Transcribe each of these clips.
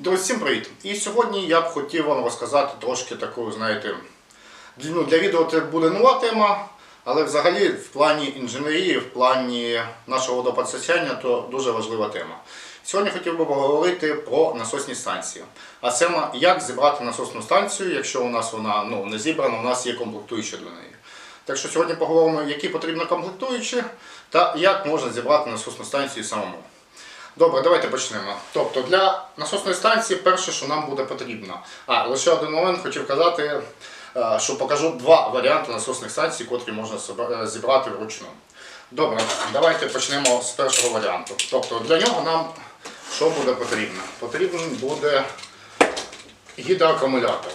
Друзі, всім привіт! І сьогодні я б хотів вам розказати трошки таку, знаєте, для- ну, для відео це буде нова тема, але взагалі в плані інженерії, в плані нашого водопостачання, то дуже важлива тема. Сьогодні хотів би поговорити про насосні станції. А саме, як зібрати насосну станцію, якщо у нас вона ну, не зібрана, у нас є комплектуючі до неї. Так що сьогодні поговоримо, які потрібні комплектуючі та як можна зібрати насосну станцію самому. Добре, давайте почнемо. Тобто для насосної станції перше, що нам буде потрібно. А, лише один момент хотів казати, е, що покажу два варіанти насосних станцій, котрі можна е, зібрати вручну. Добре, давайте почнемо з першого варіанту. Тобто для нього нам що буде потрібно? Потрібен буде гідроакумулятор.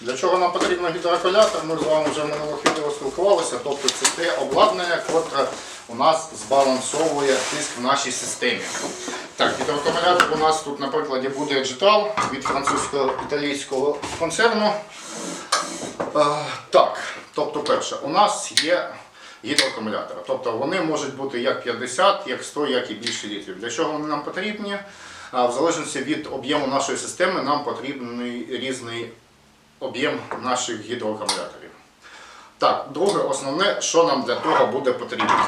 Для чого нам потрібен гідроакумулятор? Ми з вами вже в минулих відео спілкувалися. Тобто це те обладнання, котре у нас збалансовує тиск в нашій системі. Так, гідроакумулятор у нас тут на прикладі буде Digital від французько-італійського концерну. Е, Так, тобто перше, у нас є гідроакумулятори. Тобто вони можуть бути як 50, як 100, як і більше літрів. Для чого вони нам потрібні? А, В залежності від об'єму нашої системи нам потрібний різний об'єм наших гідроакумуляторів. Так, друге, основне, що нам для того буде потрібно.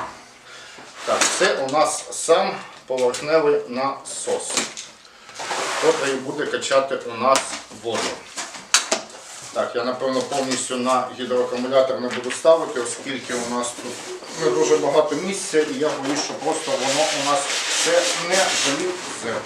Так, це у нас сам поверхневий насос, який буде качати у нас воду. Так, я напевно повністю на гідроакумулятор не буду ставити, оскільки у нас тут не дуже багато місця і я боюсь, що просто воно у нас все не залізе.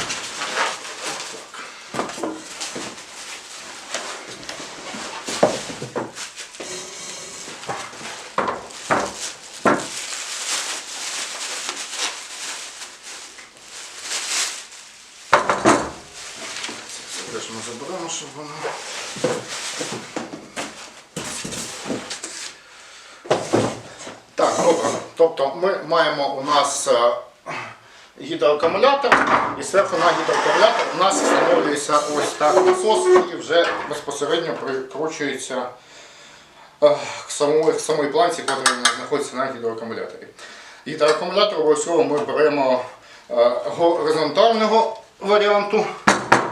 Це теж ми заберемо, щоб воно. Так, добре. Тобто ми маємо у нас е, гідроакумулятор, і зверху на гідроакумулятор у нас встановлюється ось так насос і вже безпосередньо прикручується е, к самої, к самої планці, яка знаходиться на гідроакумуляторі. Гідроакумулятор обов'язково ми беремо е, горизонтального варіанту,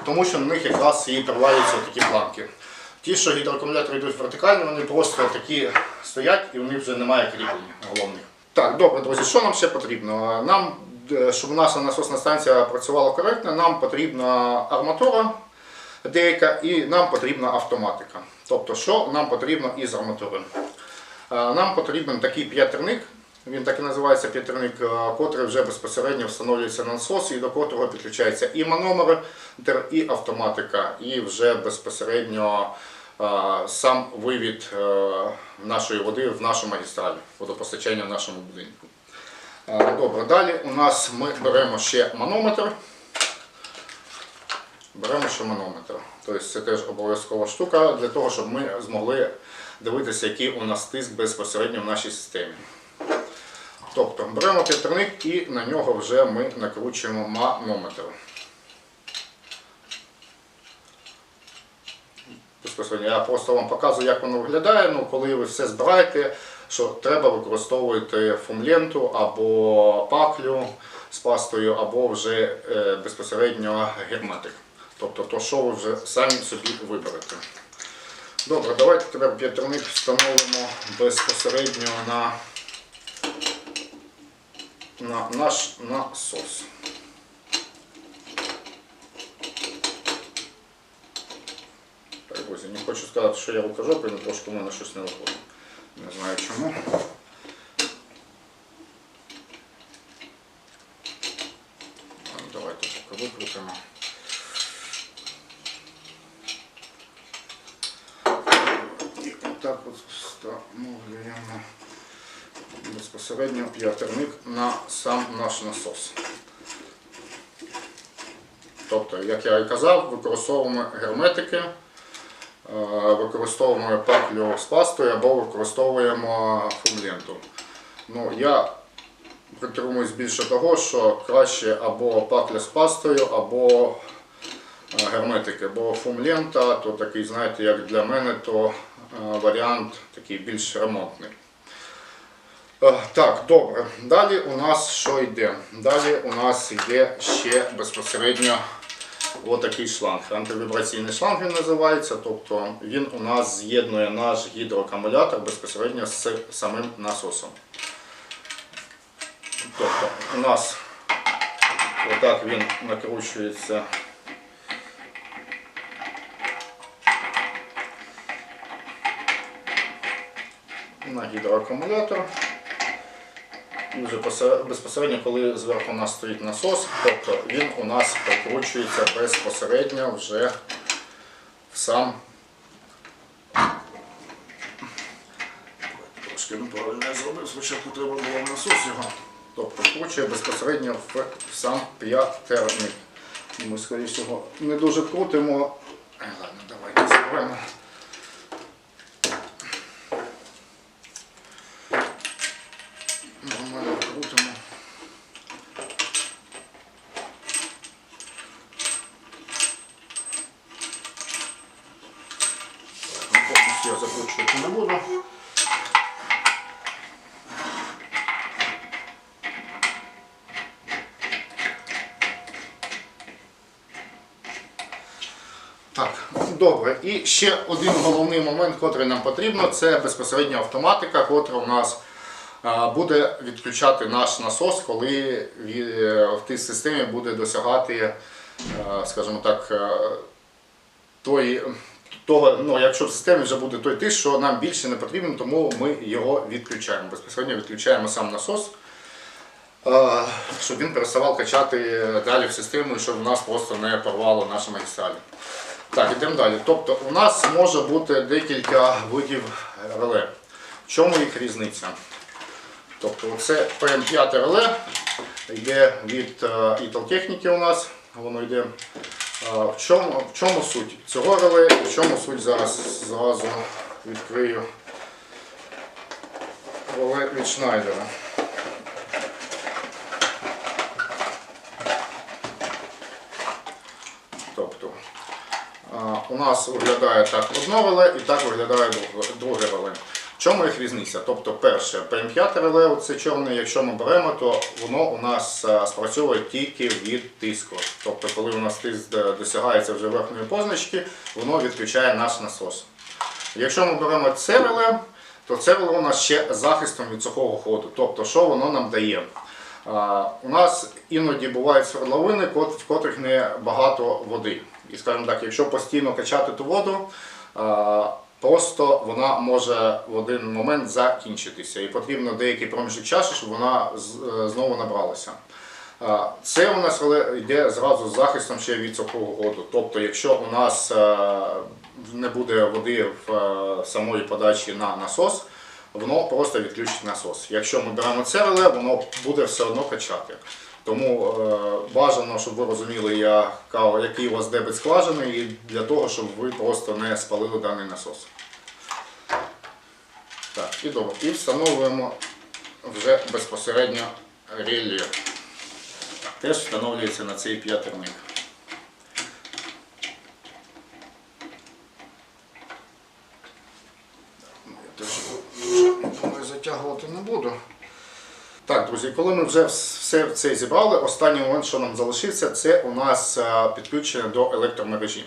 тому що на них якраз і триваються такі планки. Ті, що гідроакумулятори йдуть вертикально, вони просто такі стоять і у них вже немає кріплення головних. Так, добре, друзі, що нам ще потрібно? Нам, е, щоб наша насосна станція працювала коректно, нам потрібна арматура деяка і нам потрібна автоматика. Тобто, що нам потрібно із арматури? Е, Нам потрібен такий п'ятерник, він так і називається п'ятерник, е, котрий вже безпосередньо встановлюється на насос і до котрого підключається і манометр, і автоматика, і вже безпосередньо сам вивід е, нашої води в нашу магістраль, водопостачання в нашому будинку. Добре, далі у нас ми беремо ще манометр. Беремо ще манометр. Тобто це теж обов'язкова штука для того, щоб ми змогли дивитися, який у нас тиск безпосередньо в нашій системі. Тобто беремо п'ятерник і на нього вже ми накручуємо манометр. Я просто вам показую, як воно виглядає. Ну, коли ви все збираєте, що треба використовувати фумленту або паклю з пастою, або вже е, безпосередньо герметик. Тобто то, що ви вже самі собі виберете. Добре, давайте тепер п'ятерник встановимо безпосередньо на на наш насос. Так, друзі, не хочу сказати, що я рукожопий, але трошки в мене щось не виходить. Не знаю чому. Давайте поки викрутимо. І отак от встановлюємо безпосередньо п'ятерник на сам наш насос. Тобто, як я і казав, використовуємо герметики, використовуємо паклю з пастою або використовуємо фумленту. Ну, я притримуюсь більше того, що краще або пакля з пастою, або е, герметики, бо фумлента, то такий, знаєте, як для мене, то е, варіант такий більш ремонтний. Е, Так, добре. Далі у нас що йде? Далі у нас йде ще безпосередньо отакий шланг. Антивібраційний шланг він називається. Тобто він у нас з'єднує наш гідроакумулятор безпосередньо з самим насосом. Тобто у нас отак він накручується. На гідроакумулятор. Безпосередньо, коли зверху у нас стоїть насос, тобто він у нас прикручується безпосередньо вже в сам. Трошки неправильно я зробив, спочатку треба було насос його. Тобто вкручує безпосередньо в сам п'ятерник. Ми, скоріше всього, не дуже крутимо. Е, Ладно, давайте зробимо. Нормально крутимо. Так, ну, Повністю я закручувати не буду. Так, добре. І ще один головний момент, котрий нам потрібно, це безпосередньо автоматика, котра у нас буде відключати наш насос, коли е, в тій системі буде досягати, е, скажімо так, е, той, того, ну, якщо в системі вже буде той тиск, що нам більше не потрібен, тому ми його відключаємо. Безпосередньо відключаємо сам насос, е, щоб він переставав качати далі в систему, і щоб нас просто не порвало наші магістралі. Так, йдемо далі. Тобто у нас може бути декілька видів реле. В чому їх різниця? Тобто це PM5 реле йде від е, Італтехніки у нас, воно йде. В чому, в чому суть цього реле в чому суть зараз зразу відкрию реле від Шнайдера. Тобто у нас виглядає так одне реле і так виглядає друге реле. Чому їх різниця? Тобто, перше, PM5 реле, це чорне, якщо ми беремо, то воно у нас спрацьовує тільки від тиску. Тобто, коли у нас тиск е, досягається вже верхньої позначки, воно відключає наш насос. Якщо ми беремо це реле, то це реле у нас ще захистом від сухого ходу. Тобто, що воно нам дає? У нас іноді бувають свердловини, в котрих не багато води. І скажімо так, якщо постійно качати ту воду, просто вона може в один момент закінчитися. І потрібно деякий проміжок часу, щоб вона е, знову набралася. Це у нас йде зразу з захистом ще від сухого ходу. Тобто, якщо у нас е, не буде води в е, самої подачі на насос, воно просто відключить насос. Якщо ми беремо це реле, воно буде все одно качати. Тому е, бажано, щоб ви розуміли, який у вас дебет скважений, і для того, щоб ви просто не спалили даний насос. Так, і добре. І встановлюємо вже безпосередньо реле. Теж встановлюється на цей п'ятерник. Ну, Я теж думаю, затягувати не буду. Так, друзі, коли ми вже все це зібрали, останній момент, що нам залишився, це у нас е, підключення до електромережі.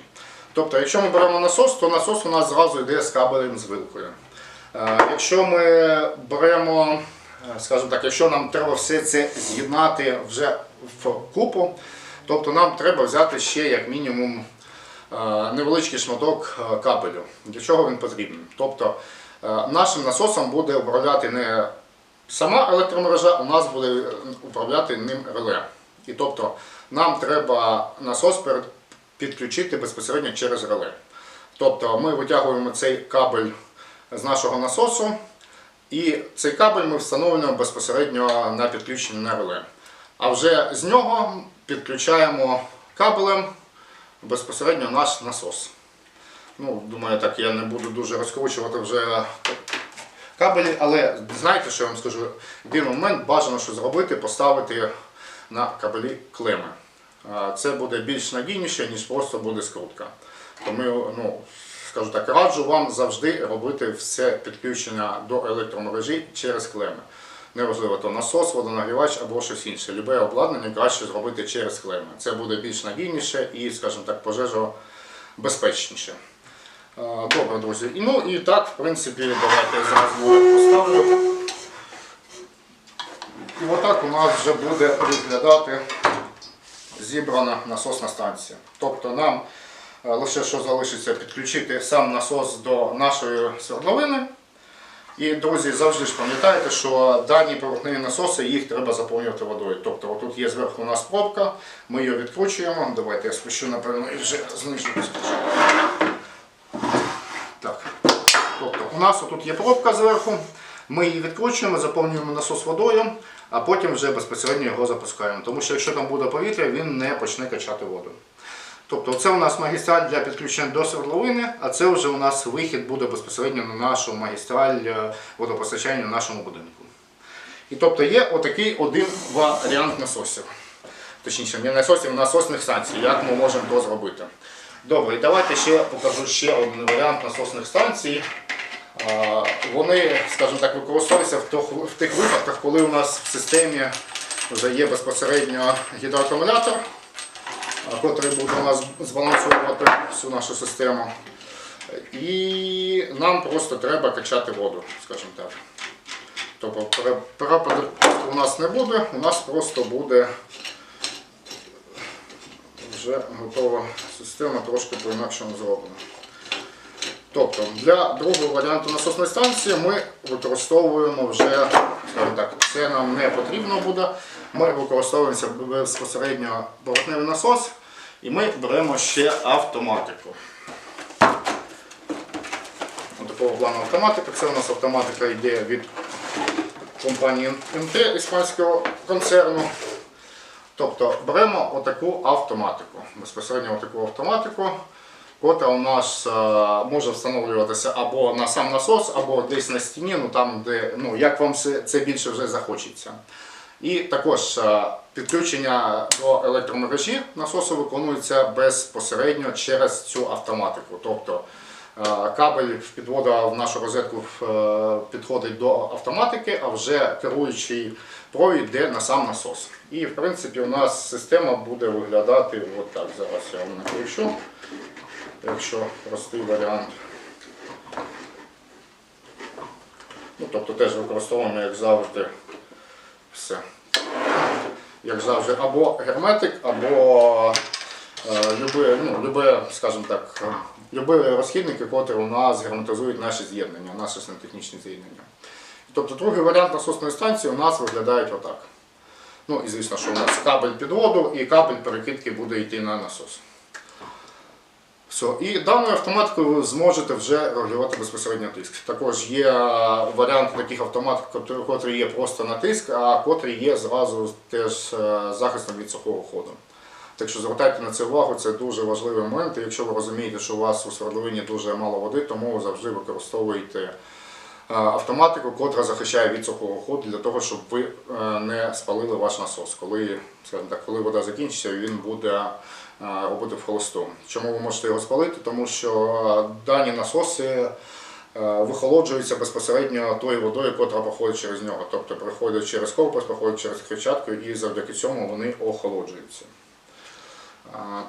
Тобто, якщо ми беремо насос, то насос у нас зразу йде з кабелем з вилкою. Е, Якщо ми беремо, е, скажімо так, якщо нам треба все це з'єднати вже в купу, тобто нам треба взяти ще як мінімум невеличкий шматок кабелю. Для чого він потрібен? Тобто нашим насосом буде управляти не сама електромережа, у нас буде е, управляти ним реле. І тобто нам треба насос підключити безпосередньо через реле. Тобто ми витягуємо цей кабель з нашого насосу, і цей кабель ми встановлюємо безпосередньо на підключення на реле. А вже з нього підключаємо кабелем безпосередньо наш насос. Ну, думаю, так я не буду дуже розкручувати вже кабелі, але знаєте, що я вам скажу? Єдиний момент бажано, що зробити, поставити на кабелі клеми. Це буде більш надійніше, ніж просто буде скрутка. Тому, ну, скажу так, раджу вам завжди робити все підключення до електромережі через клеми. Неважливо, то насос, водонагрівач або щось інше. Любе обладнання краще зробити через клеми. Це буде більш надійніше і, скажімо так, пожежобезпечніше. Е, Добре, друзі. І, ну і так, в принципі, давайте я зараз поставлю. І отак у нас вже буде виглядати зібрана насосна станція. Тобто нам е, лише що залишиться підключити сам насос до нашої свердловини. І, друзі, завжди ж пам'ятайте, що дані поверхневі насоси їх треба заповнювати водою. Тобто отут є зверху у нас пробка, ми її відкручуємо. Давайте я спущу, напевно, і вже знижу. Нас тут є пробка зверху, ми її відкручуємо, заповнюємо насос водою, а потім вже безпосередньо його запускаємо. Тому що якщо там буде повітря, він не почне качати воду. Тобто це у нас магістраль для підключення до свердловини, а це вже у нас вихід буде безпосередньо на нашу магістраль е, водопостачання в нашому будинку. І тобто є отакий один варіант насосів. Точніше, не насосів, насосних станцій, як ми можемо то зробити. Добре, давайте ще покажу ще один варіант насосних станцій. Вони, скажімо так, використовуються в тих випадках, коли у нас в системі вже є безпосередньо гідроакумулятор, котрий буде у нас збалансовувати всю нашу систему. І нам просто треба качати воду, скажімо так. Тобто пере- перепаду у нас не буде, у нас просто буде вже готова система трошки по-інакшому зроблена. Тобто для другого варіанту насосної станції ми використовуємо вже, скажімо так, це нам не потрібно буде. Ми використовуємо безпосередньо поверхневий насос і ми беремо ще автоматику. Ось Такого плану автоматика. Це у нас автоматика йде від компанії МТ іспанського концерну. Тобто беремо отаку автоматику, безпосередньо отаку автоматику, котра у нас е, може встановлюватися або на сам насос, або десь на стіні, ну там, де ну, як вам це, більше вже захочеться. І також е, підключення до електромережі насосу виконується безпосередньо через цю автоматику. Тобто е, кабель в підвода в нашу розетку підходить до автоматики, а вже керуючий провід йде на сам насос. І в принципі у нас система буде виглядати от так. Зараз я вам накручу, якщо простий варіант. Ну, тобто теж використовуємо, як завжди, все. Як завжди, або герметик, або е, любе, ну, любе, скажімо так, е, любі розхідники, котрі у нас герметизують наші з'єднання, наші сантехнічні з'єднання. Тобто другий варіант насосної станції у нас виглядає отак. Ну і звісно, що у нас кабель підводу і кабель перекидки буде йти на насос. Все. І даною автоматикою ви зможете вже регулювати безпосередньо тиск. Також є варіанти таких автоматик, котрі- є просто на тиск, а котрі є зразу теж е, захистом від сухого ходу. Так що звертайте на це увагу, це дуже важливий момент. І Якщо ви розумієте, що у вас у свердловині дуже мало води, тому завжди використовуєте е, автоматику, котра захищає від сухого ходу для того, щоб ви е, не спалили ваш насос. Коли, так, коли вода закінчиться, він буде робити в холосту. Чому ви можете його спалити? Тому що е, дані насоси е, вихолоджуються безпосередньо тою водою, котра проходить через нього. Тобто проходить через корпус, проходить через кричатку і завдяки цьому вони охолоджуються.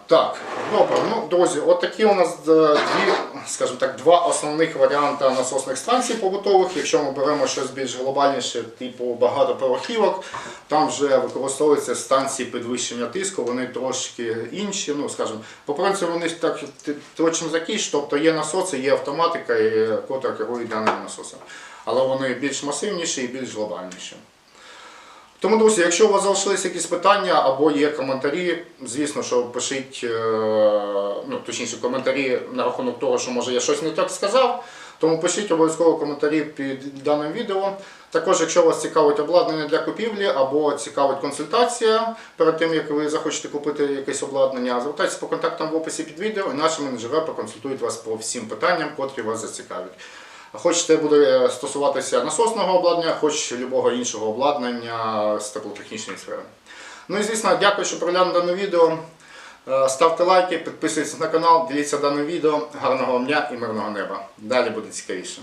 Так, добре. Ну, друзі, от такі у нас е, дві, скажімо так, два основних варіанти насосних станцій побутових. Якщо ми беремо щось більш глобальніше, типу багатоповерхівок, там вже використовуються станції підвищення тиску, вони трошки інші. Ну, скажімо, по принципу вони так точно такі тобто є насоси, є автоматика, і, котра керує даними насосами. Але вони більш масивніші і більш глобальніші. Тому, друзі, якщо у вас залишились якісь питання або є коментарі, звісно, що пишіть, е, ну, точніше, коментарі на рахунок того, що може я щось не так сказав. Тому пишіть обов'язково коментарі під даним відео. Також, якщо вас цікавить обладнання для купівлі або цікавить консультація перед тим, як ви захочете купити якесь обладнання, звертайтеся по контактам в описі під відео, і наші менеджери проконсультують вас по всім питанням, котрі вас зацікавлять. Хоч це буде стосуватися насосного обладнання, хоч любого іншого обладнання з теплотехнічної сфери. Ну і звісно, дякую, що проглянули дане відео. Е, Ставте лайки, підписуйтесь на канал, дивіться дане відео. Гарного вам дня і мирного неба. Далі буде цікавіше.